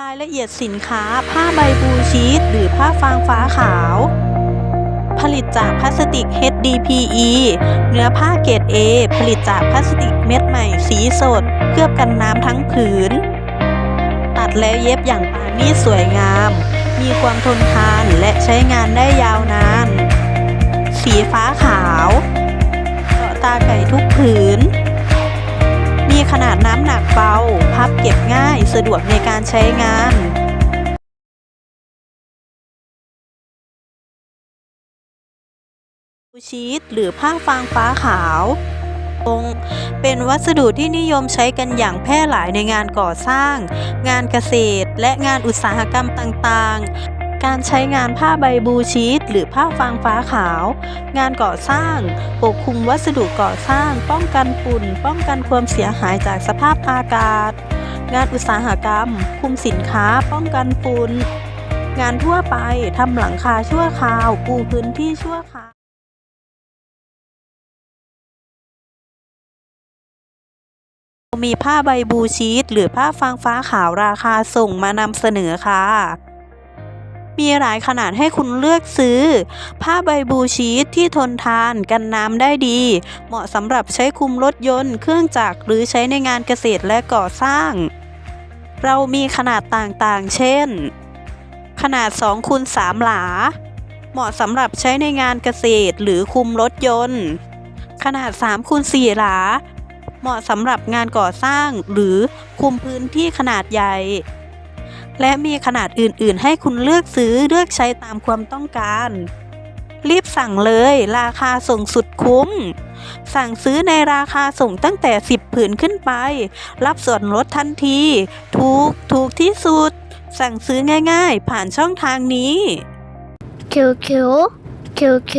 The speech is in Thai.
รายละเอียดสินค้าผ้าใบบูชีสหรือผ้าฟางฟ้าขาว ผลิตจากพลาสติก HDPE เนื้อผ้าเกรด A ผลิตจากพลาสติกเม็ดใหม่สีสด เคลือบกันน้ำทั้งผืน ตัดแล้วเย็บอย่างปานีตสวยงาม มีความทนทานและใช้งานได้ยาวนาน สีฟ้าขาวเกาะตาไก่ทุกผืน มีขนาดน้ำหนักเบา พับเก็บง่ายสะดวกในการใช้งานชีสหรือผ้าฟางฟ้าขาวตรงเป็นวัสดุที่นิยมใช้กันอย่างแพร่หลายในงานก่อสร้าง งานเกษตร และงานอุตสาหกรรมต่างๆ การใช้งานผ้าใบบูชีสหรือผ้าฟางฟ้าขาว งานก่อสร้าง ปกคลุมวัสดุก่อสร้าง ป้องกันฝุ่น ป้องกันความเสียหายจากสภาพอากาศ งานอุตสาหกรรม คุมสินค้า ป้องกันฝุ่น งานทั่วไปทำหลังคาชั่วคราวปูพื้นที่ชั่วคราวมีผ้าใบบูชีสหรือผ้าฟางฟ้าขาวราคาส่งมานำเสนอค่ะ มีหลายขนาดให้คุณเลือกซื้อ ผ้าใบบูชีสที่ทนทานกันน้ำได้ดี เหมาะสำหรับใช้คุมรถยนต์ เครื่องจักรหรือใช้ในงานเกษตรและก่อสร้าง เรามีขนาดต่างๆ เช่น ขนาด2คูณ3หลา เหมาะสำหรับใช้ในงานเกษตรหรือคุมรถยนต์ ขนาด3คูณ4หลา เหมาะสำหรับงานก่อสร้างหรือคุมพื้นที่ขนาดใหญ่ และมีขนาดอื่นๆ ให้คุณเลือกซื้อเลือกใช้ตามความต้องการ รีบสั่งเลยราคาส่งสุดคุ้ม สั่งซื้อในราคาส่งตั้งแต่ 10 ผืนขึ้นไป รับส่วนลดทันที ถูกถูกที่สุด สั่งซื้อง่ายๆ ผ่านช่องทางนี้ QQ QQ